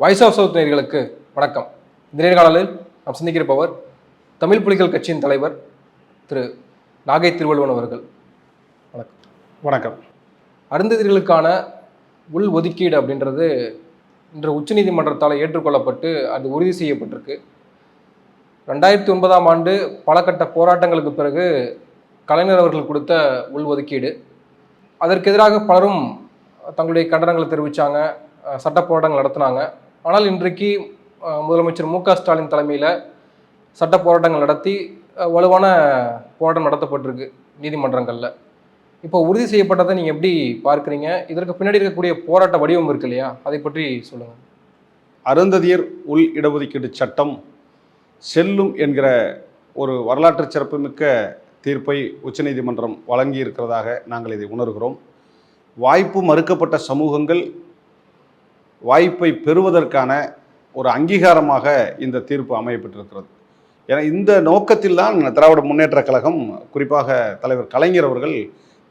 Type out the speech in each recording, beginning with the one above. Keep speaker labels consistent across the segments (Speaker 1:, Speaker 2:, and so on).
Speaker 1: Voice of south நேயர்களுக்கு வணக்கம். இந்த நேர்காணலில் நாம் சந்திக்கிறப்பவர் தமிழ் புலிகள் கட்சியின் தலைவர் திரு. நாகை திருவள்ளுவன் அவர்கள். வணக்கம்.
Speaker 2: வணக்கம்.
Speaker 1: அருந்ததிகளுக்கான உள் ஒதுக்கீடு அப்படின்றது இன்று உச்சநீதிமன்றத்தால் ஏற்றுக்கொள்ளப்பட்டு அது உறுதி செய்யப்பட்டிருக்கு. ரெண்டாயிரத்தி ஒன்பதாம் ஆண்டு பல கட்ட போராட்டங்களுக்கு பிறகு கலைஞர் அவர்கள் கொடுத்த உள் ஒதுக்கீடு. அதற்கு எதிராக பலரும் தங்களுடைய கண்டனங்களை தெரிவித்தாங்க சட்ட போராட்டங்கள் நடத்தினாங்க. ஆனால் இன்றைக்கு முதலமைச்சர் மு க ஸ்டாலின் தலைமையில் சட்ட போராட்டங்கள் நடத்தி வலுவான போராட்டம் நடத்தப்பட்டிருக்கு நீதிமன்றங்களில். இப்போ உறுதி செய்யப்பட்டதை நீங்கள் எப்படி பார்க்குறீங்க? இதற்கு பின்னாடி இருக்கக்கூடிய போராட்ட வடிவம் இருக்கு இல்லையா? அதை பற்றி சொல்லுங்கள்
Speaker 2: அருந்ததியர் உள் இடஒதுக்கீடு சட்டம் செல்லும் என்கிற ஒரு வரலாற்று சிறப்புமிக்க தீர்ப்பை உச்சநீதிமன்றம் வழங்கி இருக்கிறதாக நாங்கள் இதை உணர்கிறோம். வாய்ப்பு மறுக்கப்பட்ட சமூகங்கள் வாய்ப்பை பெறுவதற்கான ஒரு அங்கீகாரமாக இந்த தீர்ப்பு அமையப்பட்டிருக்கிறது. ஏன்னா இந்த நோக்கத்தில் தான் திராவிட முன்னேற்ற கழகம் குறிப்பாக தலைவர் கலைஞர் அவர்கள்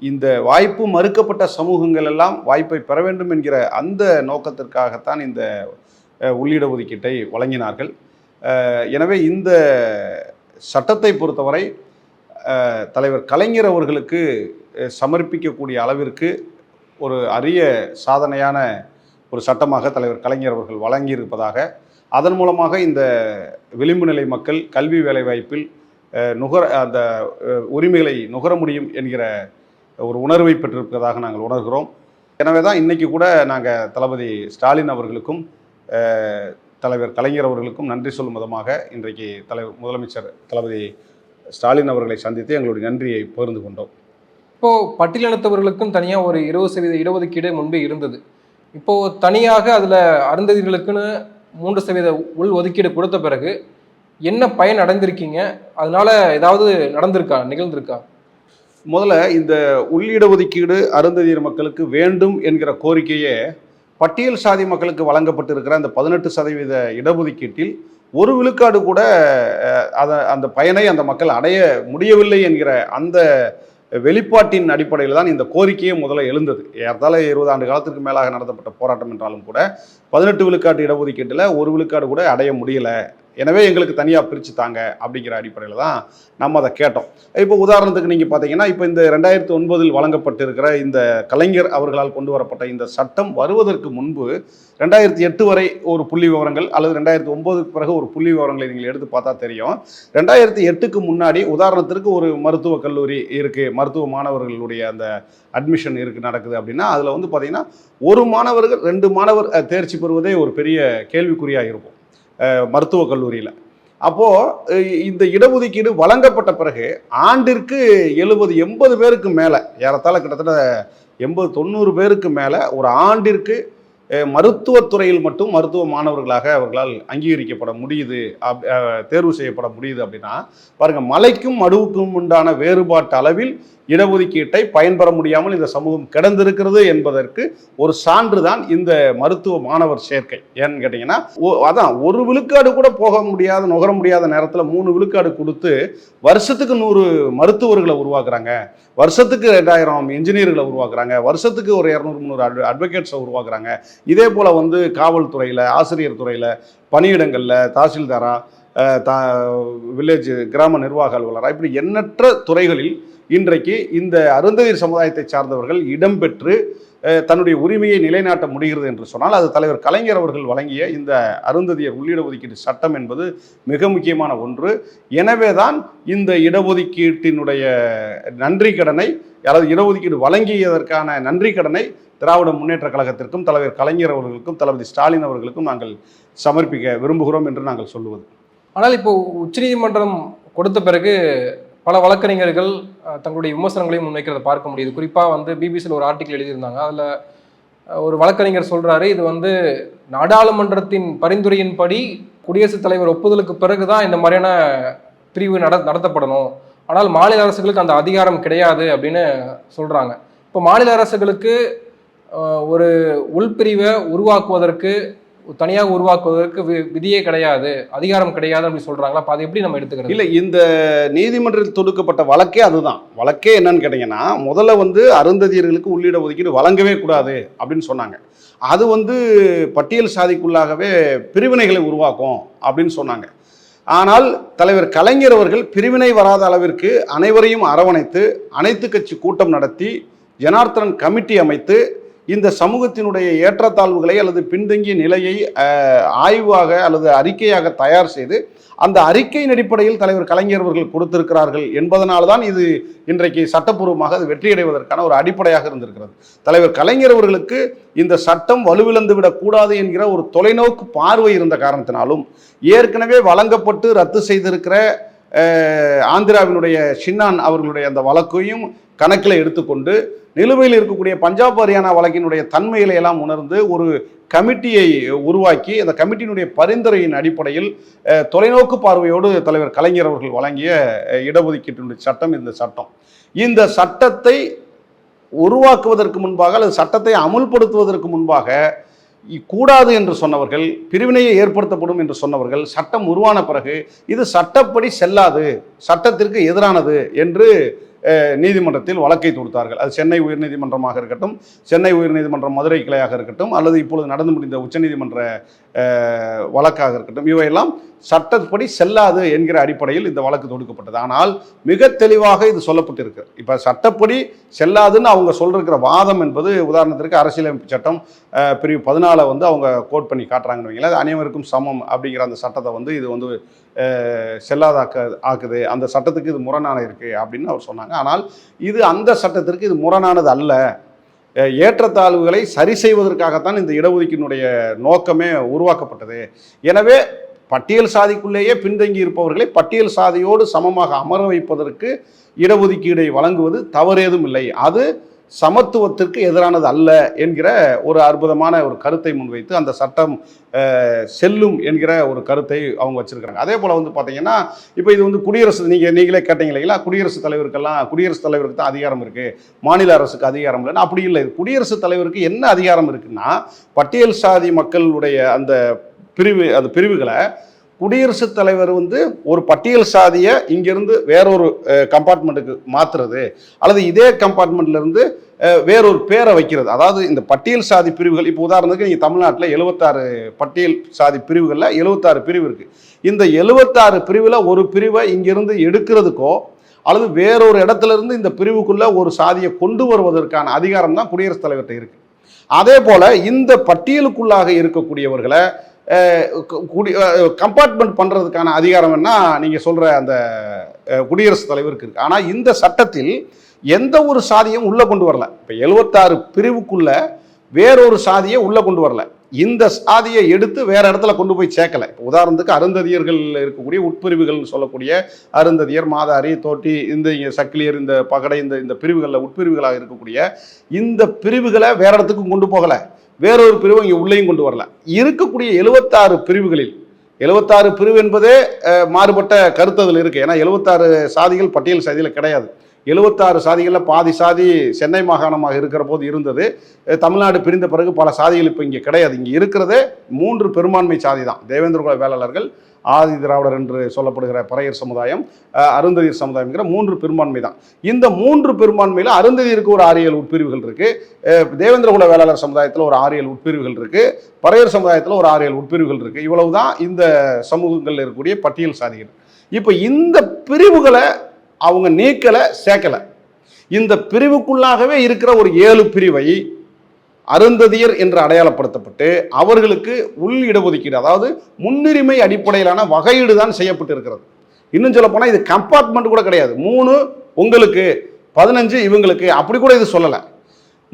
Speaker 2: இந்த வாய்ப்பு மறுக்கப்பட்ட சமூகங்கள் எல்லாம் வாய்ப்பை பெற வேண்டும் என்கிற அந்த நோக்கத்திற்காகத்தான் இந்த உள்ளிட ஒதுக்கீட்டை வழங்கினார்கள். எனவே இந்த சட்டத்தை பொறுத்தவரை தலைவர் கலைஞர் அவர்களுக்கு சமர்ப்பிக்கக்கூடிய அளவிற்கு ஒரு அரிய சாதனையான ஒரு சட்டமாக தலைவர் கலைஞர் அவர்கள் வழங்கியிருப்பதாக அதன் மூலமாக இந்த விளிம்பு நிலை மக்கள் கல்வி வேலைவாய்ப்பில் நுகர அந்த உரிமைகளை நுகர முடியும் என்கிற ஒரு உணர்வை பெற்றிருப்பதாக நாங்கள் உணர்கிறோம். எனவே தான் இன்றைக்கி கூட நாங்கள் தளபதி ஸ்டாலின் அவர்களுக்கும் தலைவர் கலைஞர் அவர்களுக்கும் நன்றி சொல்லும் விதமாக இன்றைக்கு தலைவர் முதலமைச்சர் தளபதி ஸ்டாலின் அவர்களை சந்தித்து எங்களுடைய நன்றியை பகிர்ந்து கொண்டோம்.
Speaker 1: இப்போது பட்டியலினத்தவர்களுக்கும் தனியாக ஒரு இருபது சதவீத இடஒதுக்கீடு முன்பே இருந்தது. இப்போ தனியாக அதில் அருந்ததிகளுக்குன்னு மூன்று சதவீத உள் ஒதுக்கீடு கொடுத்த பிறகு என்ன பயன் அடைந்திருக்கீங்க? அதனால ஏதாவது நடந்திருக்கா? நிகழ்ந்திருக்கா?
Speaker 2: முதல்ல இந்த உள்ளிட ஒதுக்கீடு அருந்ததியர் மக்களுக்கு வேண்டும் என்கிற கோரிக்கையே பட்டியல் சாதி மக்களுக்கு வழங்கப்பட்டிருக்கிற அந்த பதினெட்டு சதவீத இடஒதுக்கீட்டில் ஒரு விழுக்காடு கூட அதை அந்த பயனை அந்த மக்கள் அடைய முடியவில்லை என்கிற அந்த வெளிப்பாட்டின் அடிப்படையில் தான் இந்த கோரிக்கையே முதல்ல எழுந்தது. ஏறத்தாழ இருபது ஆண்டு காலத்திற்கு மேலாக நடத்தப்பட்ட போராட்டம் என்றாலும் கூட பதினெட்டு விழுக்காட்டு இடஒதுக்கீட்டில் ஒரு விழுக்காடு கூட அடைய முடியல. எனவே எங்களுக்கு தனியாக பிரித்து தாங்க அப்படிங்கிற அடிப்படையில் தான் நம்ம அதை கேட்டோம். இப்போ உதாரணத்துக்கு நீங்கள் பார்த்தீங்கன்னா இப்போ இந்த ரெண்டாயிரத்தி ஒன்பதில் வழங்கப்பட்டிருக்கிற இந்த கலைஞர் அவர்களால் கொண்டு வரப்பட்ட இந்த சட்டம் வருவதற்கு முன்பு ரெண்டாயிரத்தி எட்டு வரை ஒரு புள்ளி விவரங்கள் அல்லது ரெண்டாயிரத்தி ஒன்பதுக்கு பிறகு ஒரு புள்ளி விவரங்களை நீங்கள் எடுத்து பார்த்தா தெரியும். ரெண்டாயிரத்தி எட்டுக்கு முன்னாடி உதாரணத்திற்கு ஒரு மருத்துவக் கல்லூரி இருக்குது மருத்துவ மாணவர்களுடைய அந்த அட்மிஷன் இருக்குது நடக்குது அப்படின்னா அதில் வந்து பார்த்திங்கன்னா ஒரு மாணவர்கள் ரெண்டு மாணவர் தேர்ச்சி பெறுவதே ஒரு பெரிய கேள்விக்குறியாக இருக்கும். மருத்துவக் கல்லூரியில். அப்போது இந்த இடஒதுக்கீடு வழங்கப்பட்ட பிறகு ஆண்டிற்கு எழுபது எண்பது பேருக்கு மேலே ஏறத்தாழ கிட்டத்தட்ட எண்பது தொண்ணூறு பேருக்கு மேலே ஒரு ஆண்டிற்கு மருத்துவத்துறையில் மட்டும் மருத்துவ மாணவர்களாக அவர்களால் அங்கீகரிக்கப்பட முடியுது அப் தேர்வு செய்யப்பட முடியுது அப்படின்னா பாருங்கள் மலைக்கும் மடுவுக்கும் உண்டான வேறுபாட்டு அளவில் இடஒதுக்கீட்டை பயன்பெற முடியாமல் இந்த சமூகம் கிடந்திருக்கிறது என்பதற்கு ஒரு சான்று தான் இந்த மருத்துவ மாணவர் சேர்க்கை. ஏன்னு கேட்டிங்கன்னா அதான் ஒரு விழுக்காடு கூட போக முடியாத நுகர முடியாத நேரத்தில் மூணு விழுக்காடு கொடுத்து வருஷத்துக்கு நூறு மருத்துவர்களை உருவாக்குறாங்க. வருஷத்துக்கு ரெண்டாயிரம் இன்ஜினியர்களை உருவாக்குறாங்க. வருஷத்துக்கு ஒரு இரநூறு முந்நூறு அட்வ அட்வொகேட்ஸை உருவாக்குறாங்க. இதே போல் வந்து காவல்துறையில் ஆசிரியர் துறையில் பணியிடங்களில் தாசில்தாரா தா வில்லேஜ் கிராம நிர்வாக அலுவலராக இப்படி எண்ணற்ற துறைகளில் இன்றைக்கு இந்த அருந்ததியர் சமுதாயத்தை சார்ந்தவர்கள் இடம்பெற்று தன்னுடைய உரிமையை நிலைநாட்ட முடிகிறது என்று சொன்னால் அது தலைவர் கலைஞர் அவர்கள் வழங்கிய இந்த அருந்ததியர் உள்ளிட ஒதுக்கீடு சட்டம் என்பது மிக முக்கியமான ஒன்று. எனவே தான் இந்த இடஒதுக்கீட்டினுடைய நன்றி கடனை அதாவது இடஒதுக்கீடு வழங்கியதற்கான நன்றி கடனை திராவிட முன்னேற்ற கழகத்திற்கும் தலைவர் கலைஞர் அவர்களுக்கும் தளபதி ஸ்டாலின் அவர்களுக்கும் நாங்கள் சமர்ப்பிக்க விரும்புகிறோம் என்று நாங்கள் சொல்லுவது.
Speaker 1: ஆனால் இப்போ உச்சநீதிமன்றம் கொடுத்த பிறகு பல வழக்கறிஞர்கள் தங்களுடைய விமர்சனங்களையும் முன்வைக்கிறத பார்க்க முடியுது. குறிப்பாக வந்து பிபிசியில் ஒரு ஆர்டிக்கல் எழுதியிருந்தாங்க. அதில் ஒரு வழக்கறிஞர் சொல்கிறாரு இது வந்து நாடாளுமன்றத்தின் பரிந்துரையின்படி குடியரசுத் தலைவர் ஒப்புதலுக்கு பிறகு தான் இந்த மாதிரியான பிரிவு நட நடத்தப்படணும். ஆனால் மாநில அரசுகளுக்கு அந்த அதிகாரம் கிடையாது அப்படின்னு சொல்கிறாங்க இப்போ மாநில அரசுகளுக்கு ஒரு உள்பிரிவை உருவாக்குவதற்கு தனியாக உருவாக்குவதற்கு வி- விதியே கிடையாது அதிகாரம் கிடையாது அப்படின்னு சொல்கிறாங்களா அப்ப அதை எப்படி நம்ம எடுத்துக்கிறோம்
Speaker 2: இல்லை இந்த நீதிமன்றத்தில் தொடுக்கப்பட்ட வழக்கே அதுதான். வழக்கே என்னன்னு கேட்டிங்கன்னா முதல்ல வந்து அருந்ததியர்களுக்கு உள்ளிட ஒதுக்கீடு வழங்கவே கூடாது அப்படின்னு சொன்னாங்க. அது வந்து பட்டியல் சாதிக்குள்ளாகவே பிரிவினைகளை உருவாக்கும் அப்படின்னு சொன்னாங்க. ஆனால் தலைவர் கலைஞர் அவர்கள் பிரிவினை வராத அளவிற்கு அனைவரையும் அரவணைத்து அனைத்து கட்சி கூட்டம் நடத்தி ஜனார்த்தனன் கமிட்டி அமைத்து இந்த சமூகத்தினுடைய ஏற்றத்தாழ்வுகளை அல்லது பின்தங்கிய நிலையை ஆய்வாக அல்லது அறிக்கையாக தயார் செய்து அந்த அறிக்கையின் அடிப்படையில் தலைவர் கலைஞர் அவர்கள் கொடுத்திருக்கிறார்கள் என்பதனால்தான் இது இன்றைக்கு சட்டப்பூர்வமாக அது வெற்றியடைவதற்கான ஒரு அடிப்படையாக இருந்திருக்கிறது. தலைவர் கலைஞர் அவர்களுக்கு இந்த சட்டம் வலுவிழந்து விடக்கூடாது என்கிற ஒரு தொலைநோக்கு பார்வை இருந்த காரணத்தினாலும் ஏற்கனவே வழங்கப்பட்டு ரத்து செய்திருக்கிற ஆந்திராவினுடைய ஷின்னான் அவர்களுடைய அந்த வழக்கையும் கணக்கில் எடுத்துக்கொண்டு நிலுவையில் இருக்கக்கூடிய பஞ்சாப் ஹரியானா வழக்கினுடைய தன்மைகளை எல்லாம் உணர்ந்து ஒரு கமிட்டியை உருவாக்கி அந்த கமிட்டியினுடைய பரிந்துரையின் அடிப்படையில் தொலைநோக்கு பார்வையோடு தலைவர் கலைஞர் அவர்கள் வழங்கிய இடஒதுக்கீட்டினுடைய சட்டம் இந்த சட்டம். இந்த சட்டத்தை உருவாக்குவதற்கு முன்பாக அல்லது சட்டத்தை அமுல்படுத்துவதற்கு முன்பாக கூடாது என்று சொன்னவர்கள் பிரிவினையை ஏற்படுத்தப்படும் என்று சொன்னவர்கள் சட்டம் உருவான பிறகு இது சட்டப்படி செல்லாது சட்டத்திற்கு எதிரானது என்று நீதிமன்றத்தில் வழக்கை தொடுத்தார்கள். அது சென்னை உயர்நீதிமன்றமாக இருக்கட்டும் சென்னை உயர்நீதிமன்றம் மதுரை கிளையாக இருக்கட்டும் அல்லது இப்பொழுது நடந்து முடிந்த உச்சநீதிமன்ற வழக்காக இருக்கட்டும் இவையெல்லாம் சட்டப்படி செல்லாது என்கிற அடிப்படையில் இந்த வழக்கு தொடுக்கப்பட்டது. ஆனால் மிக தெளிவாக இது சொல்லப்பட்டிருக்கு. இப்போ சட்டப்படி செல்லாதுன்னு அவங்க சொல்லிருக்கிற வாதம் என்பது உதாரணத்திற்கு அரசியலமைப்பு சட்டம் பிரிவு பதினாலை வந்து அவங்க கோட் பண்ணி காட்டுறாங்கன்னு வைங்களேன். அது அனைவருக்கும் சமம் அப்படிங்கிற அந்த சட்டத்தை வந்து இது வந்து செல்லாதாக்க ஆக்குது. அந்த சட்டத்துக்கு இது முரணான இருக்குது அப்படின்னு அவர் சொன்னாங்க. ஆனால் இது அந்த சட்டத்திற்கு இது முரணானது அல்ல. ஏற்றத்தாழ்வுகளை சரி செய்வதற்காகத்தான் இந்த இடஒதுக்கீட்டினுடைய நோக்கமே உருவாக்கப்பட்டது. எனவே பட்டியல் சாதிக்குள்ளேயே பின்தங்கி இருப்பவர்களை பட்டியல் சாதியோடு சமமாக அமர வைப்பதற்கு இடஒதுக்கீடை வழங்குவது தவறேதும் இல்லை அது சமத்துவத்திற்கு எதிரானது அல்ல என்கிற ஒரு அற்புதமான ஒரு கருத்தை முன்வைத்து அந்த சட்டம் செல்லும் என்கிற ஒரு கருத்தை அவங்க வச்சுருக்காங்க அதே போல் வந்து பார்த்தீங்கன்னா இப்போ இது வந்து குடியரசு நீங்கள் நீங்களே கேட்டீங்க இல்லைங்களா? குடியரசுத் தலைவருக்கெல்லாம் குடியரசுத் தலைவருக்கு தான் அதிகாரம் இருக்குது மாநில அரசுக்கு அதிகாரம் இல்லைன்னா அப்படி இல்லை. குடியரசுத் தலைவருக்கு என்ன அதிகாரம் இருக்குன்னா பட்டியல் சாதி மக்களுடைய அந்த பிரிவு அந்த பிரிவுகளை குடியரசுத் தலைவர் வந்து ஒரு பட்டியல் சாதியை இங்கிருந்து வேறொரு கம்பார்ட்மெண்ட்டுக்கு மாற்றுறது அல்லது இதே கம்பார்ட்மெண்ட்லேருந்து வேறொரு பேரை வைக்கிறது. அதாவது இந்த பட்டியல் சாதி பிரிவுகள் இப்போ உதாரணத்துக்கு நீங்கள் தமிழ்நாட்டில் எழுபத்தாறு பட்டியல் சாதி பிரிவுகளில் எழுபத்தாறு பிரிவு இருக்குது இந்த எழுபத்தாறு பிரிவில் ஒரு பிரிவை இங்கிருந்து எடுக்கிறதுக்கோ அல்லது வேறொரு இடத்துல இருந்து இந்த பிரிவுக்குள்ளே ஒரு சாதியை கொண்டு வருவதற்கான அதிகாரம் தான் குடியரசுத் தலைவர்கிட்ட இருக்குது அதே போல் இந்த பட்டியலுக்குள்ளாக இருக்கக்கூடியவர்களை குடி கம்பார்ட்மெண்ட் பண்ணுறதுக்கான அதிகாரம் என்ன? நீங்கள் சொல்கிற அந்த குடியரசுத் தலைவருக்கு இருக்குது ஆனால் இந்த சட்டத்தில் எந்த ஒரு சாதியும் உள்ளே கொண்டு வரல. இப்போ எழுபத்தாறு பிரிவுக்குள்ளே வேறொரு சாதியை உள்ளே கொண்டு வரல. இந்த சாதியை எடுத்து வேற இடத்துல கொண்டு போய் சேர்க்கல. இப்போ உதாரணத்துக்கு அருந்ததியர்கள் இருக்கக்கூடிய உட்பிரிவுகள்னு சொல்லக்கூடிய அருந்ததியர் மாதாரி தோட்டி இந்த இங்கே சக்கிலியர் இந்த பகடை இந்த இந்த பிரிவுகளில் உட்பிரிவுகளாக இருக்கக்கூடிய இந்த பிரிவுகளை வேற இடத்துக்கும் கொண்டு போகலை. வேறொரு பிரிவு இங்கே உள்ளேயும் கொண்டு வரல. இருக்கக்கூடிய எழுபத்தாறு பிரிவுகளில் எழுபத்தாறு பிரிவு என்பதே மாறுபட்ட கருத்து அதில் இருக்குது ஏன்னா எழுபத்தாறு சாதிகள் பட்டியல் சாதியில் கிடையாது. எழுபத்தாறு சாதிகளில் பாதி சாதி சென்னை மாகாணமாக இருக்கிற போது இருந்தது. தமிழ்நாடு பிரிந்த பிறகு பல சாதிகள் இப்போ இங்கே கிடையாது. இங்கே இருக்கிறதே மூன்று பெரும்பான்மை சாதி தான். தேவேந்திரகுல வேளாளர்கள் ஆதி திராவிடர் என்று சொல்லப்படுகிற பறையர் சமுதாயம் அருந்ததியர் சமுதாயம்ங்கிற மூன்று பெரும்பான்மை தான். இந்த மூன்று பெரும்பான்மையில் அருந்ததியருக்கு ஒரு ஆரியல் உட்பிரிவுகள் இருக்குது தேவேந்திரகுல வேளாளர் சமுதாயத்தில் ஒரு ஆரியல் உட்பிரிவுகள் இருக்குது பறையர் சமுதாயத்தில் ஒரு ஆரியல் உட்பிரிவுகள் இருக்குது இவ்வளவு தான் இந்த சமூகங்களில் இருக்கக்கூடிய பட்டியல் சாதிகள். இப்போ இந்த பிரிவுகளை அவங்க நீக்கலை சேர்க்கலை. இந்த பிரிவுக்குள்ளாகவே இருக்கிற ஒரு ஏழு பிரிவை அருந்ததியர் என்று அடையாளப்படுத்தப்பட்டு அவர்களுக்கு உள் இடஒதுக்கீடு அதாவது முன்னுரிமை அடிப்படையிலான வகையீடு தான் செய்யப்பட்டு இருக்கிறது இன்னும் சொல்ல போனால் இது கம்பார்ட்மெண்ட் கூட கிடையாது. மூணு உங்களுக்கு பதினஞ்சு இவங்களுக்கு. அப்படி கூட இது சொல்லலை.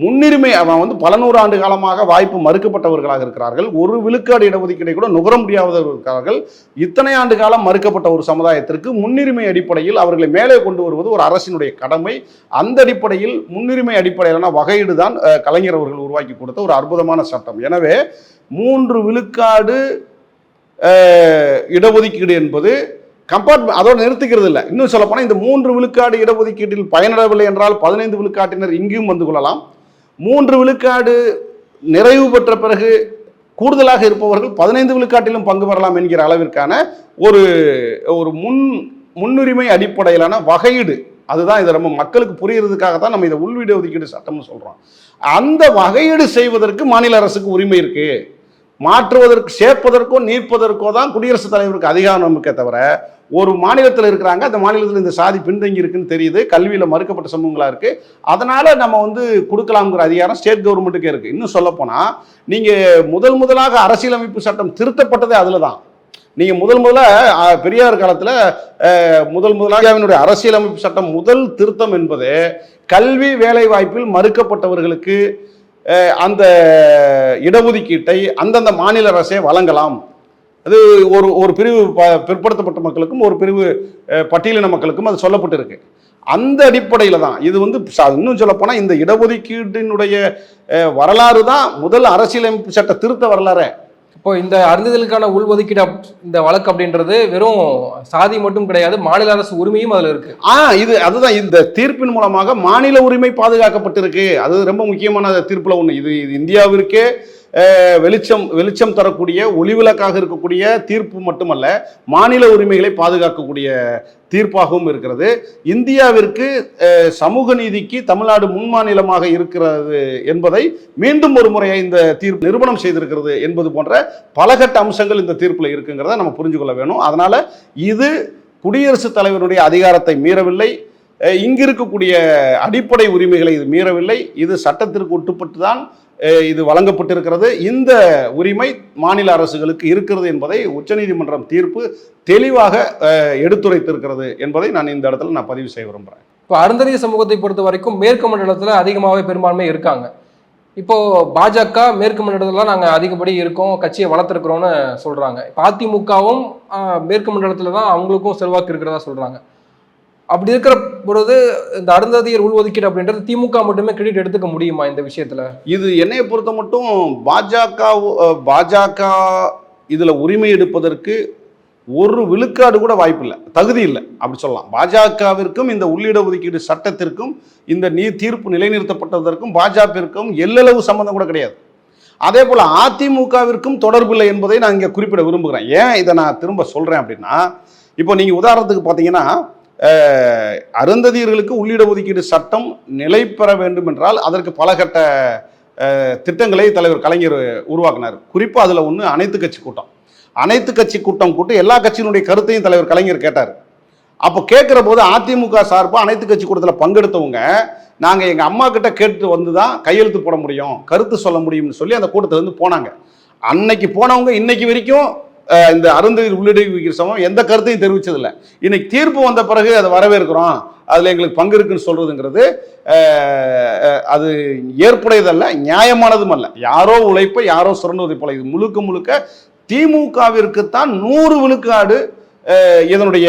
Speaker 2: முன்னுரிமை அவன் வந்து பல நூறு ஆண்டு காலமாக வாய்ப்பு மறுக்கப்பட்டவர்களாக இருக்கிறார்கள். ஒரு விழுக்காடு இடஒதுக்கீடை கூட நுகர முடியாதவர்கள் இருக்கிறார்கள். இத்தனை ஆண்டு காலம் மறுக்கப்பட்ட ஒரு சமுதாயத்திற்கு முன்னுரிமை அடிப்படையில் அவர்களை மேலே கொண்டு வருவது ஒரு அரசினுடைய கடமை. அந்த அடிப்படையில் முன்னுரிமை அடிப்படையிலான வகையீடு தான் கலைஞர் அவர்கள் உருவாக்கி கொடுத்த ஒரு அற்புதமான சட்டம். எனவே மூன்று விழுக்காடு இடஒதுக்கீடு என்பது கம்பார்ட்மெண்ட் அதோடு நிறுத்திக்கிறது இல்லை. இன்னும் சொல்லப்போனால் இந்த மூன்று விழுக்காடு இடஒதுக்கீட்டில் பயனிடவில்லை என்றால் பதினைந்து விழுக்காட்டினர் இங்கேயும் வந்து கொள்ளலாம். மூன்று விழுக்காடு நிறைவு பெற்ற பிறகு கூடுதலாக இருப்பவர்கள் பதினைந்து விழுக்காட்டிலும் பங்கு பெறலாம் என்கிற அளவிற்கான ஒரு ஒரு முன் முன்னுரிமை அடிப்படையிலான வகையீடு. அதுதான் இதை நம்ம மக்களுக்கு புரியறதுக்காக தான் நம்ம இதை உள்வீடு ஒதுக்கீடு சட்டம்னு சொல்கிறோம் அந்த வகையீடு செய்வதற்கு மாநில அரசுக்கு உரிமை இருக்குது மாற்றுவதற்கு சேர்ப்பதற்கோ நீர்ப்பதற்கோ தான் குடியரசுத் தலைவருக்கு அதிகாரம் இருக்கே தவிர ஒரு மாநிலத்தில் இருக்கிறாங்க அந்த மாநிலத்தில் இந்த சாதி பின்தங்கி இருக்குன்னு தெரியுது கல்வியில் மறுக்கப்பட்ட சமூகங்களாக இருக்குது அதனால் நம்ம வந்து கொடுக்கலாம்ங்கிற அதிகாரம் ஸ்டேட் கவர்மெண்ட்டுக்கே இருக்குது இன்னும் சொல்லப்போனால் நீங்கள் முதல் முதலாக அரசியலமைப்பு சட்டம் திருத்தப்பட்டதே அதில் தான். நீங்கள் முதல் முதல்ல பெரியார் காலத்தில் முதல் முதலாக அவனுடைய அரசியலமைப்பு சட்டம் முதல் திருத்தம் என்பது கல்வி வேலை வாய்ப்பில் மறுக்கப்பட்டவர்களுக்கு அந்த இடஒதுக்கீட்டை அந்தந்த மாநில அரசே வழங்கலாம். அது ஒரு ஒரு பிரிவு ப- பிற்படுத்தப்பட்ட மக்களுக்கும் ஒரு பிரிவு பட்டியலின மக்களுக்கும் அது சொல்லப்பட்டிருக்கு. அந்த அடிப்படையில் தான். இது வந்து இன்னும் சொல்லப்போனால் இந்த இடஒதுக்கீட்டினுடைய வரலாறு தான் முதல் அரசியலமைப்பு சட்ட திருத்த வரலாறு.
Speaker 1: இப்போ இந்த அருந்துதலுக்கான உள்ஒதுக்கீடு இந்த வழக்கு அப்படின்றது வெறும் சாதி மட்டும் கிடையாது மாநில அரசு உரிமையும் அதுல இருக்கு.
Speaker 2: ஆ இது அதுதான் இந்த தீர்ப்பின் மூலமாக மாநில உரிமை பாதுகாக்கப்பட்டிருக்கு. அது ரொம்ப முக்கியமான தீர்ப்புல ஒன்று இது இது இந்தியாவிற்கே வெளிச்சம் வெளிச்சம் தரக்கூடிய ஒளிவிளக்காக இருக்கக்கூடிய தீர்ப்பு மட்டுமல்ல மாநில உரிமைகளை பாதுகாக்கக்கூடிய தீர்ப்பாகவும் இருக்கிறது. இந்தியாவிற்கு சமூக நீதிக்கு தமிழ்நாடு முன்மாநிலமாக இருக்கிறது என்பதை மீண்டும் ஒரு முறையை இந்த தீர்ப்பு நிறுவனம் செய்திருக்கிறது என்பது போன்ற பலகட்ட அம்சங்கள் இந்த தீர்ப்பில் இருக்குங்கிறத நம்ம புரிஞ்சு கொள்ள வேணும். அதனால் இது குடியரசுத் தலைவருடைய அதிகாரத்தை மீறவில்லை. இங்கு இருக்கக்கூடிய அடிப்படை உரிமைகளை இது மீறவில்லை. இது சட்டத்திற்கு உட்பட்டு தான் இது வழங்கப்பட்டிருக்கிறது. இந்த உரிமை மாநில அரசுகளுக்கு இருக்கிறது என்பதை உச்சநீதிமன்றம் தீர்ப்பு தெளிவாக எடுத்துரைத்திருக்கிறது என்பதை நான் இந்த இடத்துல நான் பதிவு செய்ய விரும்புகிறேன்
Speaker 1: இப்போ அருந்ததிய சமூகத்தை பொறுத்த வரைக்கும் மேற்கு மண்டலத்தில் அதிகமாகவே பெரும்பான்மை இருக்காங்க. இப்போ பாஜக மேற்கு மண்டலத்தில் நாங்கள் அதிகப்படி இருக்கோம் கட்சியை வளர்த்துருக்குறோம்னு சொல்கிறாங்க இப்போ அதிமுகவும் மேற்கு மண்டலத்தில் தான் அவங்களுக்கும் செல்வாக்கு இருக்கிறதா சொல்கிறாங்க அப்படி இருக்கிற பொழுது இந்த அருந்ததியர் உள்ஒதுக்கீடு அப்படின்றது திமுக மட்டுமே கிரெடிட் எடுத்துக்க முடியுமா இந்த விஷயத்துல?
Speaker 2: இது என்னையை பொறுத்த மட்டும் பாஜக பாஜக இதில் உரிமை எடுப்பதற்கு ஒரு விழுக்காடு கூட வாய்ப்பில்லை தகுதி இல்லை. அப்படி சொல்லலாம். பாஜகவிற்கும் இந்த உள்ளிட ஒதுக்கீடு சட்டத்திற்கும் இந்த நீ தீர்ப்பு நிலைநிறுத்தப்பட்டதற்கும் பாஜகவிற்கும் எல்லளவு சம்மந்தம் கூட கிடையாது. அதே போல் அதிமுகவிற்கும் தொடர்பில்லை என்பதை நான் இங்கே குறிப்பிட விரும்புகிறேன். ஏன் இதை நான் திரும்ப சொல்கிறேன் அப்படின்னா இப்போ நீங்கள் உதாரணத்துக்கு பார்த்தீங்கன்னா அருந்ததியர்களுக்கு உள்ளிட ஒதுக்கீடு சட்டம் நிலை பெற வேண்டும் என்றால் அதற்கு பல கட்ட திட்டங்களை தலைவர் கலைஞர் உருவாக்கினார். குறிப்பாக அதில் ஒன்று அனைத்து கட்சி கூட்டம். அனைத்து கட்சி கூட்டம் கூட்டு எல்லா கட்சியினுடைய கருத்தையும் தலைவர் கலைஞர் கேட்டார். அப்போ கேட்குற போது அதிமுக சார்பாக அனைத்து கட்சி கூட்டத்தில் பங்கெடுத்தவங்க நாங்கள் எங்கள் அம்மா கிட்ட கேட்டு வந்து தான் கையெழுத்து போட முடியும் கருத்து சொல்ல முடியும்னு சொல்லி அந்த கூட்டத்தில் இருந்து போனாங்க. அன்னைக்கு போனவங்க இன்னைக்கு வரைக்கும் இந்த அருந்ததி உள்ளிட சமம். எந்த கருத்தையும் தெரிவிச்சதில்லை. இன்னைக்கு தீர்ப்பு வந்த பிறகு அதை வரவேற்கிறோம். அதில் எங்களுக்கு பங்கு இருக்குன்னு சொல்கிறதுங்கிறது அது ஏற்புடையதல்ல நியாயமானதும் அல்ல. யாரோ உழைப்பை யாரோ சுரண்டுவதை போல. இது முழுக்க முழுக்க திமுகவிற்குத்தான் நூறு விழுக்காடு இதனுடைய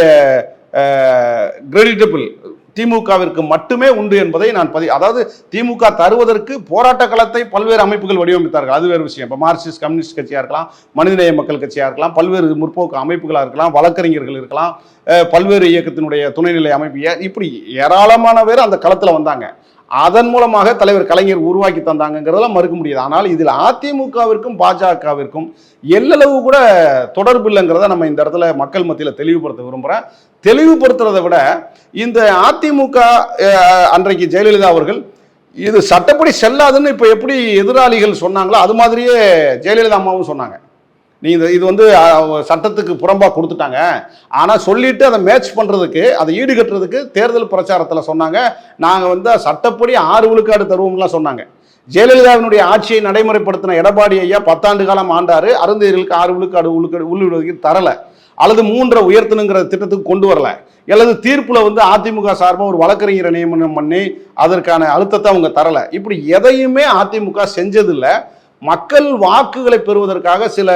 Speaker 2: கிரெடிட்டபிள் திமுகவிற்கு மட்டுமே உண்டு என்பதை நான் பதி அதாவது திமுக தருவதற்கு போராட்ட களத்தை பல்வேறு அமைப்புகள் வடிவமைத்தார்கள். அது வேறு விஷயம். இப்போ மார்க்சிஸ்ட் கம்யூனிஸ்ட் கட்சியாக இருக்கலாம் மனிதநேய மக்கள் கட்சியாக இருக்கலாம் பல்வேறு முற்போக்கு அமைப்புகளாக இருக்கலாம் வழக்கறிஞர்கள் இருக்கலாம் பல்வேறு இயக்கத்தினுடைய துணைநிலை அமைப்பு. இப்படி ஏராளமான பேர் அந்த களத்தில் வந்தாங்க. அதன் மூலமாக தலைவர் கலைஞர் உருவாக்கி தந்தாங்கங்கிறதெல்லாம் மறுக்க முடியாது. ஆனால் இதில் அதிமுகவிற்கும் பாஜகவிற்கும் எல்லளவு கூட தொடர்பு இல்லைங்கிறத நம்ம இந்த இடத்துல மக்கள் மத்தியில் தெளிவுபடுத்த விரும்புகிறேன் தெளிவுபடுத்துறதை விட இந்த அதிமுக அன்றைக்கு ஜெயலலிதா அவர்கள் இது சட்டப்படி செல்லாதுன்னு இப்போ எப்படி எதிராளிகள் சொன்னாங்களோ அது மாதிரியே ஜெயலலிதா அம்மாவும் சொன்னாங்க. நீ இது இது வந்து சட்டத்துக்கு புறம்பாக கொடுத்துட்டாங்க. ஆனால் சொல்லிட்டு அதை மேட்ச் பண்ணுறதுக்கு அதை ஈடுகட்டுறதுக்கு தேர்தல் பிரச்சாரத்தில் சொன்னாங்க. நாங்கள் வந்து சட்டப்படி ஆறு விழுக்காடு தருவோம்லாம் சொன்னாங்க. ஜெயலலிதாவினுடைய ஆட்சியை நடைமுறைப்படுத்தின எடப்பாடி ஐயா பத்தாண்டு காலம் ஆண்டாரு. அருந்தையர்களுக்கு ஆறு விழுக்காடு உள்ளுக்காடு உள்ளுக்கு தரலை. அல்லது மூன்றை உயர்த்தணுங்கிற திட்டத்துக்கு கொண்டு வரல. அல்லது தீர்ப்பில் வந்து அதிமுக சார்பாக ஒரு வழக்கறிஞரை நியமனம் பண்ணி அதற்கான அழுத்தத்தை அவங்க தரலை. இப்படி எதையுமே அதிமுக செஞ்சதில்லை. மக்கள் வாக்குகளை பெறுவதற்காக சில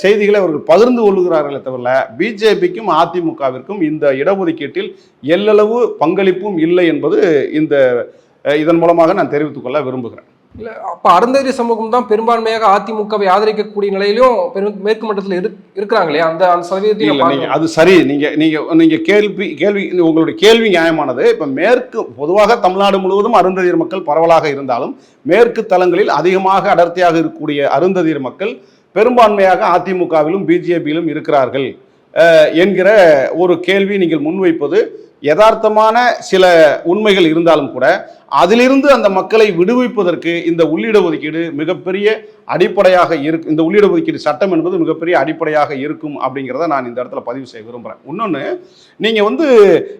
Speaker 2: செய்திகளை அவர்கள் பகிர்ந்து கொள்கிறார்களே தவிர பிஜேபிக்கும் அதிமுகவிற்கும் இந்த இடஒதுக்கீட்டில் எல்லளவு பங்களிப்பும் இல்லை என்பது இந்த இதன் மூலமாக நான் தெரிவித்துக்கொள்ள விரும்புகிறேன்.
Speaker 1: இல்ல அப்ப அருந்ததி சமூகம் தான் பெரும்பான்மையாக அதிமுகவை ஆதரிக்கக்கூடிய நிலையிலும் பெரும் மேற்கு மண்டலத்தில் இரு இருக்கிறாங்க இல்லையா? அந்த அந்த
Speaker 2: நீங்க அது சரி. நீங்க நீங்க நீங்க கேள்வி கேள்வி உங்களுடைய கேள்வி நியாயமானது. இப்ப மேற்கு பொதுவாக தமிழ்நாடு முழுவதும் அருந்ததியர் மக்கள் பரவலாக இருந்தாலும் மேற்கு தலங்களில் அதிகமாக அடர்த்தியாக இருக்கக்கூடிய அருந்ததியர் மக்கள் பெரும்பான்மையாக அதிமுகவிலும் பிஜேபியிலும் இருக்கிறார்கள். என்கிற ஒரு கேள்வி நீங்கள் முன்வைப்பது யதார்த்தமான சில உண்மைகள் இருந்தாலும் கூட அதிலிருந்து அந்த மக்களை விடுவிப்பதற்கு இந்த உள்ளிட ஒதுக்கீடு மிகப்பெரிய அடிப்படையாக இருக்கு இந்த உள்ளிட ஒதுக்கீடு சட்டம் என்பது மிகப்பெரிய அடிப்படையாக இருக்கும் அப்படிங்கிறத நான் இந்த இடத்துல பதிவு செய்ய விரும்புகிறேன் இன்னொன்று நீங்கள் வந்து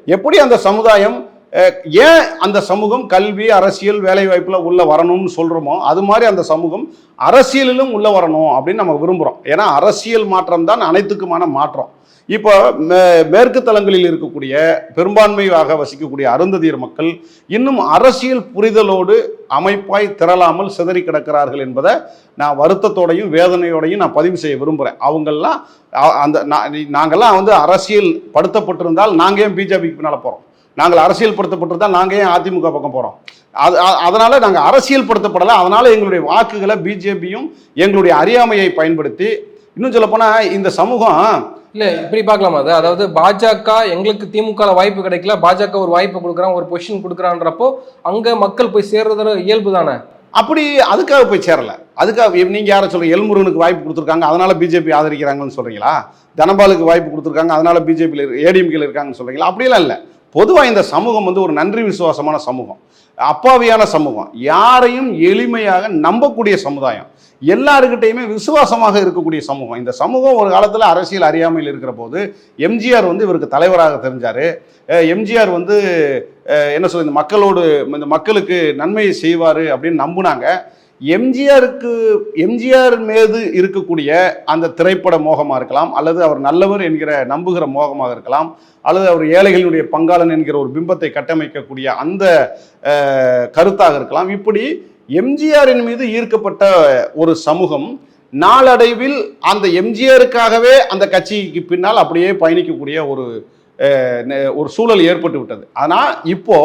Speaker 2: எப்படி அந்த சமுதாயம் ஏன் அந்த சமூகம் கல்வி அரசியல் வேலைவாய்ப்பில் உள்ளே வரணும்னு சொல்கிறோமோ அது மாதிரி அந்த சமூகம் அரசியலிலும் உள்ளே வரணும் அப்படின்னு நம்ம விரும்புகிறோம் ஏன்னா அரசியல் மாற்றம் தான் அனைத்துக்குமான மாற்றம். இப்போ மே- மேற்கு தளங்களில் இருக்கக்கூடிய பெரும்பான்மையாக வசிக்கக்கூடிய அருந்ததியர் மக்கள் இன்னும் அரசியல் புரிதலோடு அமைப்பாய் திரளாமல் சிதறி கிடக்கிறார்கள் என்பதை நான் வருத்தத்தோடையும் வேதனையோடையும் நான் பதிவு செய்ய விரும்புகிறேன் அவங்கெல்லாம் அந்த நாங்கள்லாம் நாங்கெல்லாம் வந்து அரசியல் படுத்தப்பட்டிருந்தால் நாங்கள் ஏன் பிஜேபிக்கு பின்னால் போகிறோம் நாங்கள் அரசியல் படுத்தப்பட்டிருந்தால் நாங்கள் ஏன் அதிமுக பக்கம் போகிறோம் அது அதனால் நாங்கள் அரசியல் படுத்தப்படலை. அதனால் எங்களுடைய வாக்குகளை பிஜேபியும் எங்களுடைய அறியாமையை பயன்படுத்தி இன்னும் சொல்லப்போனால் இந்த சமூகம்
Speaker 1: இல்ல இப்படி பார்க்கலாமா? அது அதாவது பாஜக எங்களுக்கு திமுக வாய்ப்பு கிடைக்கல பாஜக ஒரு வாய்ப்பு கொடுக்குறான் ஒரு பொசிஷன் கொடுக்குறான்றப்போ அங்க மக்கள் போய் சேர்றது இயல்பு தானே?
Speaker 2: அப்படி அதுக்காக போய் சேரல. அதுக்காக நீங்க யாரை சொல்றீங்க? எல்முருகனுக்கு வாய்ப்பு கொடுத்துருக்காங்க அதனால பிஜேபி ஆதரிக்கிறாங்கன்னு சொல்றீங்களா? தனபாலுக்கு வாய்ப்பு கொடுத்துருக்காங்க அதனால பிஜேபியில் ஏடிஎம்கேல இருக்காங்கன்னு சொல்றீங்களா? அப்படியெல்லாம் இல்லை. பொதுவாக இந்த சமூகம் வந்து ஒரு நன்றி விசுவாசமான சமூகம் அப்பாவியான சமூகம் யாரையும் எளிமையாக நம்பக்கூடிய சமுதாயம். எல்லாருக்கிட்டையுமே விசுவாசமாக இருக்கக்கூடிய சமூகம். இந்த சமூகம் ஒரு காலத்தில் அரசியல் அறியாமையில் இருக்கிற போது எம்ஜிஆர் வந்து இவருக்கு தலைவராக தெரிஞ்சார். எம்ஜிஆர் வந்து என்ன சொல்ல இந்த மக்களோடு இந்த மக்களுக்கு நன்மையை செய்வார் அப்படின்னு நம்புனாங்க. எம்ஜிஆருக்கு எம்ஜிஆர் மீது இருக்கக்கூடிய அந்த திரைப்பட மோகமாக இருக்கலாம் அல்லது அவர் நல்லவர் என்கிற நம்புகிற மோகமாக இருக்கலாம் அல்லது அவர் ஏழைகளுடைய பங்காளன் என்கிற ஒரு பிம்பத்தை கட்டமைக்கக்கூடிய அந்த கருத்தாக இருக்கலாம். இப்படி எம்ஜிஆரின் மீது ஈர்க்கப்பட்ட ஒரு சமூகம் நாளடைவில் அந்த எம்ஜிஆருக்காகவே அந்த கட்சிக்கு பின்னால் அப்படியே பயணிக்கக்கூடிய ஒரு ஒரு சூழல் ஏற்பட்டு விட்டது. ஆனால் இப்போ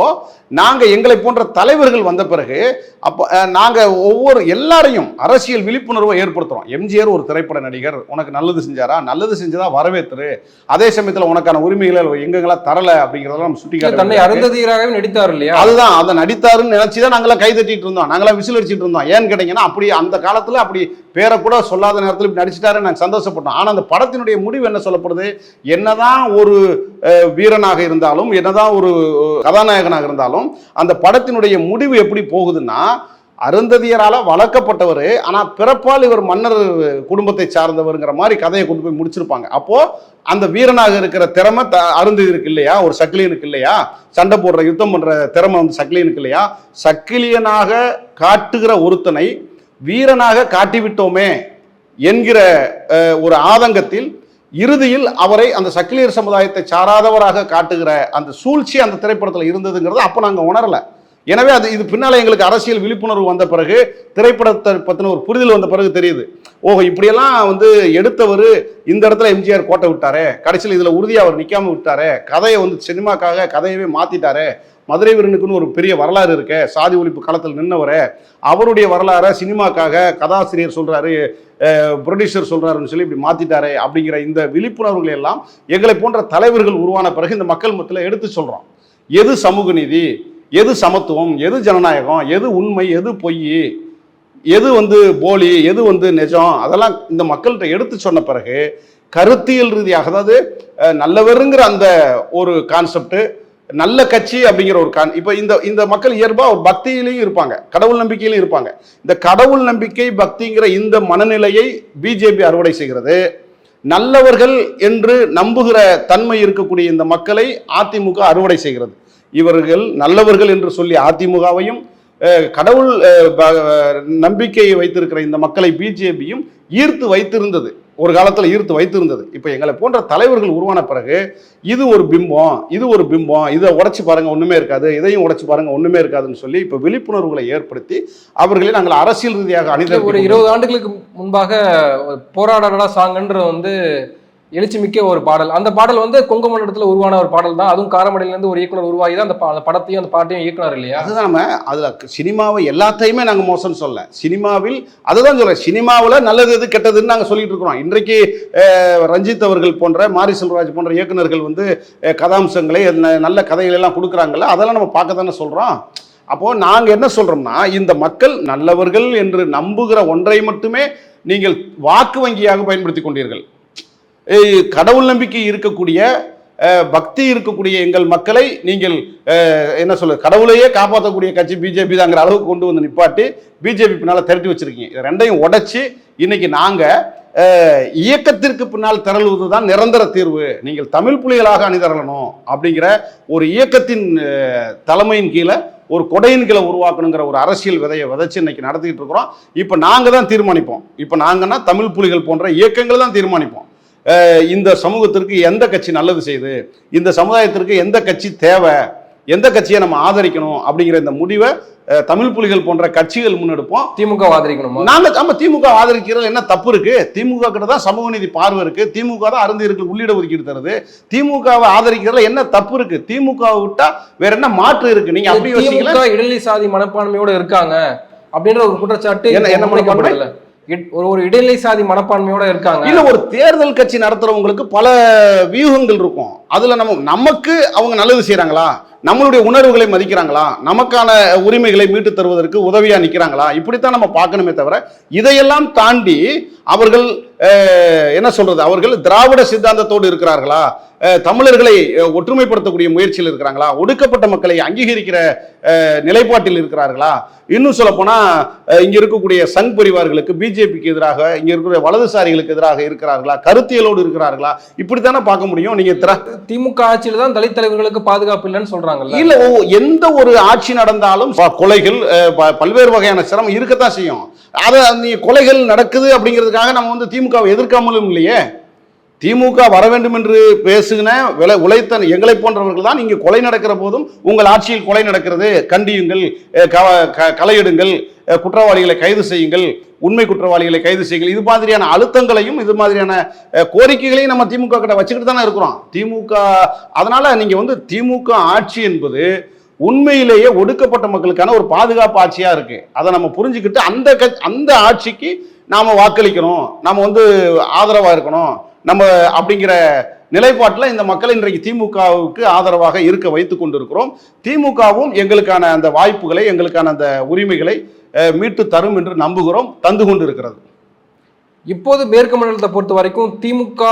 Speaker 2: நாங்கள் எங்களை போன்ற தலைவர்கள் வந்த பிறகு அப்போ அஹ், நாங்க ஒவ்வொரு எல்லாரையும் அரசியல் விழிப்புணர்வை ஏற்படுத்துறோம். எம்ஜிஆர் ஒரு திரைப்பட நடிகர் உனக்கு நல்லது செஞ்சாரா? நல்லது செஞ்சதா வரவேற்றுரு அதே சமயத்தில் உனக்கான உரிமைகளை எங்கெங்கெல்லாம் தரல அப்படிங்கிறதெல்லாம் நம்ம சுட்டி
Speaker 1: தன்னை அருந்ததியராகவே நடித்தார் இல்லையா?
Speaker 2: அதுதான் அதை நடித்தாருன்னு நினைச்சு தான் நாங்களாம் கை தட்டிட்டு இருந்தோம். நாங்களாம் விசில் அடிச்சிட்டு இருந்தோம். ஏன்னு கேட்டீங்கன்னா அப்படி அந்த காலத்துல அப்படி பேரை கூட சொல்லாத நேரத்தில் இப்படி நடிச்சிட்டாரு நாங்கள் சந்தோஷப்பட்டோம். ஆனால் அந்த படத்தினுடைய முடிவு என்ன சொல்லப்படுது? என்னதான் ஒரு வீரனாக இருந்தாலும் என்னதான் ஒரு கதாநாயகனாக இருந்தாலும் அந்த படத்தினுடைய முடிவு எப்படி போகுதுன்னா அருந்ததியரால் வளர்க்கப்பட்டவர் ஆனால் பிறப்பால் இவர் மன்னர் குடும்பத்தை சார்ந்தவருங்கிற மாதிரி கதையை கொண்டு போய் முடிச்சிருப்பாங்க. அப்போது அந்த வீரனாக இருக்கிற திறமை த அருந்ததியருக்கு இல்லையா? ஒரு சக்கிலியனுக்கு இல்லையா? சண்டை போடுற யுத்தம் பண்ணுற திறமை வந்து சக்கிலியனுக்கு இல்லையா? சக்கிலியனாக காட்டுகிற ஒருத்தனை வீரனாக காட்டிவிட்டோமே என்கிற ஒரு ஆதங்கத்தில் இறுதியில் அவரை அந்த சக்கிலியர் சமுதாயத்தை சாராதவராக காட்டுகிற அந்த சூழ்ச்சி அந்த திரைப்படத்தில் இருந்ததுங்கிறத அப்போ நாங்கள் உணரல. எனவே அது இது பின்னால் எங்களுக்கு அரசியல் விழிப்புணர்வு வந்த பிறகு திரைப்படத்தை பற்றின ஒரு புரிதல் வந்த பிறகு தெரியுது. ஓஹோ இப்படியெல்லாம் வந்து எடுத்தவர் இந்த இடத்துல எம்ஜிஆர் கோட்டை விட்டாரே கடைசியில் இதில் உறுதியாக அவர் நிற்காம விட்டாரே கதையை வந்து சினிமாக்காக கதையவே மாற்றிட்டாரே மதுரை வீரனுக்குன்னு ஒரு பெரிய வரலாறு இருக்கே சாதி ஒழிப்பு காலத்தில் நின்றவரே அவருடைய வரலாறை சினிமாக்காக கதாசிரியர் சொல்கிறாரு ப்ரொடியூசர் சொல்கிறாருன்னு சொல்லி இப்படி மாற்றிட்டாரே அப்படிங்கிற இந்த விழிப்புணர்வுகளை எல்லாம் எங்களை போன்ற தலைவர்கள் உருவான பிறகு இந்த மக்கள் மத்தியில் எடுத்து சொல்கிறோம் எது சமூக நீதி எது சமத்துவம் எது ஜனநாயகம் எது உண்மை எது பொய் எது வந்து போலி எது வந்து நிஜம் அதெல்லாம் இந்த மக்கள்கிட்ட எடுத்து சொன்ன பிறகு கருத்தியல் ரீதியாக அதாவது நல்லவருங்கிற அந்த ஒரு கான்செப்ட்டு நல்ல கட்சி அப்படிங்கிற ஒரு கான் இப்போ இந்த இந்த மக்கள் இயல்பாக ஒரு பக்தியிலையும் இருப்பாங்க கடவுள் நம்பிக்கையிலும் இருப்பாங்க. இந்த கடவுள் நம்பிக்கை பக்திங்கிற இந்த மனநிலையை பிஜேபி அறுவடை செய்கிறது. நல்லவர்கள் என்று நம்புகிற தன்மை இருக்கக்கூடிய இந்த மக்களை அதிமுக அறுவடை செய்கிறது. இவர்கள் நல்லவர்கள் என்று சொல்லி அதிமுகவையும் கடவுள் நம்பிக்கையை வைத்திருக்கிற இந்த மக்களை பிஜேபியும் ஈர்த்து வைத்திருந்தது. ஒரு காலத்தில் ஈர்த்து வைத்திருந்தது. இப்போ எங்களை போன்ற தலைவர்கள் உருவான பிறகு இது ஒரு பிம்பம் இது ஒரு பிம்பம் இதை உடைச்சு பாருங்க ஒண்ணுமே இருக்காது இதையும் உடைச்சு பாருங்க ஒண்ணுமே இருக்காதுன்னு சொல்லி இப்போ விழிப்புணர்வுகளை ஏற்படுத்தி அவர்களை நாங்கள் அரசியல் ரீதியாக அணிதல்
Speaker 1: ஒரு இருபது ஆண்டுகளுக்கு முன்பாக போராடடா சாங்கன்ற வந்து எழுச்சிமிக்க ஒரு பாடல். அந்த பாடல் வந்து கொங்கு மண்டலத்தில் உருவான ஒரு பாடல் தான். அதுவும் காரமடையிலேருந்து ஒரு இயக்குனர் உருவாகி தான் அந்த பா- படத்தையும் அந்த பாட்டையும் இயக்குனர் இல்லையா?
Speaker 2: அதுதான் நம்ம அதில் சினிமாவை எல்லாத்தையுமே நாங்கள் மோசம் சொல்ல சினிமாவில் அதுதான் சொல்கிறேன் சினிமாவில் நல்லது எது கெட்டதுன்னு நாங்கள் சொல்லிட்டு இருக்கிறோம். இன்றைக்கு ரஞ்சித் அவர்கள் போன்ற மாரி செல்வராஜ் போன்ற இயக்குநர்கள் வந்து கதாம்சங்களை ந- நல்ல கதைகள் எல்லாம் கொடுக்குறாங்கல்ல அதெல்லாம் நம்ம பார்க்க தானே சொல்கிறோம் அப்போது நாங்கள் என்ன சொல்கிறோம்னா இந்த மக்கள் நல்லவர்கள் என்று நம்புகிற ஒன்றை மட்டுமே நீங்கள் வாக்கு வங்கியாக பயன்படுத்தி கொண்டீர்கள். கடவுள் நம்பிக்கை இருக்கக்கூடிய பக்தி இருக்கக்கூடிய எங்கள் மக்களை நீங்கள் என்ன சொல்ல கடவுளையே காப்பாற்றக்கூடிய கட்சி பிஜேபி தாங்கிற அளவுக்கு கொண்டு வந்து நிப்பாட்டி பிஜேபி பின்னால் திரட்டி வச்சிருக்கீங்க. ரெண்டையும் உடைச்சி இன்னைக்கு நாங்கள் இயக்கத்திற்கு பின்னால் திரளுவது தான் நிரந்தர தீர்வு. நீங்கள் தமிழ் புலிகளாக அணிதிரளணும் அப்படிங்கிற ஒரு இயக்கத்தின் தலைமையின் கீழே ஒரு கொடையின் கீழே உருவாக்கணுங்கிற ஒரு அரசியல் விதையை விதைச்சு இன்னைக்கு நடத்திக்கிட்டு இருக்கிறோம். இப்போ நாங்கள் தான் தீர்மானிப்போம். இப்போ நாங்கன்னா தமிழ் புலிகள் போன்ற இயக்கங்கள் தான் தீர்மானிப்போம். இந்த சமூகத்திற்கு எந்த கட்சி நல்லது செய்யுது இந்த சமுதாயத்திற்கு எந்த கட்சி தேவை எந்த கட்சியை நம்ம ஆதரிக்கணும் அப்படிங்கிற இந்த முடிவை தமிழ் புலிகள் போன்ற கட்சிகள் முன்னெடுப்போம்.
Speaker 1: திமுக ஆதரிக்கணுமா?
Speaker 2: நாங்க நம்ம திமுக ஆதரிக்கிறது என்ன தப்பு இருக்கு? திமுக கிட்ட தான் சமூக நீதி பார்வை இருக்கு. திமுக தான் அருந்திருக்கு உள்ளிட ஒதுக்கீடு தருது. திமுகவை ஆதரிக்கிறதுல என்ன தப்பு இருக்கு? திமுக விட்டா வேற என்ன மாற்று இருக்கு? நீங்க அப்படி யோசிக்கல
Speaker 1: இடைநிலை சாதி மனப்பான்மையோட இருக்காங்க அப்படின்ற ஒரு குற்றச்சாட்டு
Speaker 2: என்ன- என்ன
Speaker 1: ஒரு ஒரு இடைநிலை சாதி மனப்பான்மையோட இருக்காங்க.
Speaker 2: இல்ல ஒரு தேர்தல் கட்சி நடத்துறவங்களுக்கு பல வியூகங்கள் இருக்கும். அதில் நம்ம நமக்கு அவங்க நல்லது செய்கிறாங்களா நம்மளுடைய உணர்வுகளை மதிக்கிறாங்களா? நமக்கான உரிமைகளை மீட்டு தருவதற்கு உதவியாக நிற்கிறாங்களா இப்படித்தான் நம்ம பார்க்கணுமே தவிர இதையெல்லாம் தாண்டி அவர்கள் என்ன சொல்கிறது அவர்கள் திராவிட சித்தாந்தத்தோடு இருக்கிறார்களா? தமிழர்களை ஒற்றுமைப்படுத்தக்கூடிய முயற்சியில் இருக்கிறாங்களா? ஒடுக்கப்பட்ட மக்களை அங்கீகரிக்கிற நிலைப்பாட்டில் இருக்கிறார்களா? இன்னும் சொல்லப்போனால் இங்கே இருக்கக்கூடிய சங் பரிவார்களுக்கு பிஜேபிக்கு எதிராக இங்கே இருக்கக்கூடிய வலதுசாரிகளுக்கு எதிராக இருக்கிறார்களா? கருத்தியலோடு இருக்கிறார்களா? இப்படித்தானே பார்க்க முடியும். நீங்கள் திரா
Speaker 1: திமுக ஆட்சியில தான் தலித் தலைவர்களுக்கு பாதுகாப்பு இல்லைன்னு சொல்றாங்கல்ல.
Speaker 2: இல்ல ஓ- எந்த ஒரு ஆட்சி நடந்தாலும் கொலைகள் பல்வேறு வகையான சிரமம் இருக்கத்தான் செய்யும். அதை நீ கொலைகள் நடக்குது அப்படிங்கிறதுக்காக நம்ம வந்து திமுகவை எதிர்க்காமலும் இல்லையே? திமுக வர வேண்டும் என்று பேசுகின விலை உழைத்த எங்களை போன்றவர்கள் தான் இங்கு கொலை நடக்கிற போதும் உங்கள் ஆட்சியில் கொலை நடக்கிறது. கண்டியுங்கள் கலையிடுங்கள் க- க- குற்றவாளிகளை கைது செய்யுங்கள் உண்மை குற்றவாளிகளை கைது செய்யுங்கள். இது மாதிரியான அழுத்தங்களையும் இது மாதிரியான கோரிக்கைகளையும் நம்ம திமுக கிட்ட வச்சுக்கிட்டு தானே இருக்கிறோம். திமுக அதனால நீங்க வந்து திமுக ஆட்சி என்பது உண்மையிலேயே ஒடுக்கப்பட்ட மக்களுக்கான ஒரு பாதுகாப்பு ஆட்சியா இருக்கு. அதை நம்ம புரிஞ்சுக்கிட்டு அந்த க அந்த ஆட்சிக்கு நாம வாக்களிக்கணும். நாம வந்து ஆதரவா இருக்கணும். நம்ம அப்படிங்கிற நிலைப்பாட்டில் இந்த மக்கள் இன்றைக்கு திமுகவுக்கு ஆதரவாக இருக்க வைத்து கொண்டிருக்கிறோம். திமுகவும் எங்களுக்கான அந்த வாய்ப்புகளை எங்களுக்கான அந்த உரிமைகளை மீட்டு தரும் என்று நம்புகிறோம் தந்து கொண்டு இருக்கிறது
Speaker 1: இப்போது மேற்கு மண்டலத்தை பொறுத்த வரைக்கும் திமுக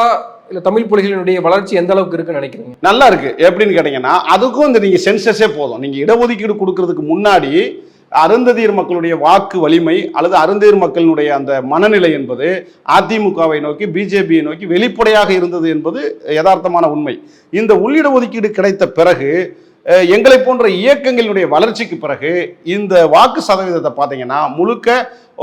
Speaker 1: இல்ல தமிழ் புலிகளினுடைய வளர்ச்சி எந்த அளவுக்கு இருக்குன்னு நினைக்கிறீங்க?
Speaker 2: நல்லா இருக்கு. எப்படின்னு கேட்டீங்கன்னா அதுக்கும் இந்த நீங்க சென்சஸே போதும். நீங்க இடஒதுக்கீடு கொடுக்கறதுக்கு முன்னாடி அருந்ததியர் மக்களுடைய வாக்கு வலிமை அல்லது அருந்ததியர் மக்களினுடைய அந்த மனநிலை என்பது அதிமுகவை நோக்கி பிஜேபியை நோக்கி வெளிப்படையாக இருந்தது என்பது யதார்த்தமான உண்மை. இந்த உள்ளிட ஒதுக்கீடு கிடைத்த பிறகு எங்களை போன்ற இயக்கங்களினுடைய வளர்ச்சிக்கு பிறகு இந்த வாக்கு சதவீதத்தை பார்த்தீங்கன்னா முழுக்க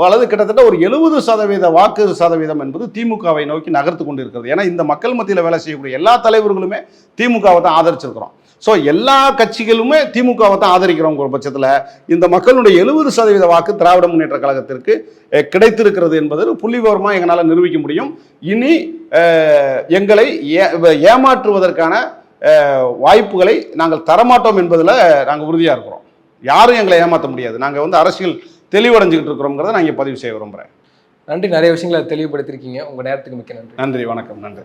Speaker 2: அல்லது கிட்டத்தட்ட ஒரு எழுபது சதவீத வாக்கு சதவீதம் என்பது திமுகவை நோக்கி நகர்த்து கொண்டு இருக்கிறது ஏன்னா இந்த மக்கள் மத்தியில் வேலை செய்யக்கூடிய எல்லா தலைவர்களுமே திமுகவை தான் ஆதரிச்சிருக்கிறோம். ஸோ எல்லா கட்சிகளுமே திமுகவை தான் ஆதரிக்கிறோங்கிற பட்சத்தில் இந்த மக்களுடைய எழுபது சதவீத வாக்கு திராவிட முன்னேற்ற கழகத்திற்கு கிடைத்திருக்கிறது என்பது புள்ளிவிவரமாக எங்களால் நிரூபிக்க முடியும். இனி எங்களை ஏ- ஏமாற்றுவதற்கான வாய்ப்புகளை நாங்கள் தரமாட்டோம் என்பதில் நாங்கள் உறுதியாக இருக்கிறோம். யாரும் எங்களை ஏமாற்ற முடியாது. நாங்கள் வந்து அரசியல் தெளிவடைஞ்சுக்கிட்டு இருக்கிறோங்கிறத நான் இங்கே பதிவு செய்ய விரும்புகிறேன்
Speaker 1: நன்றி. நிறைய விஷயங்களை தெளிவுபடுத்திருக்கீங்க. உங்க நேரத்துக்கு மிக்க நன்றி.
Speaker 2: நன்றி. வணக்கம். நன்றி.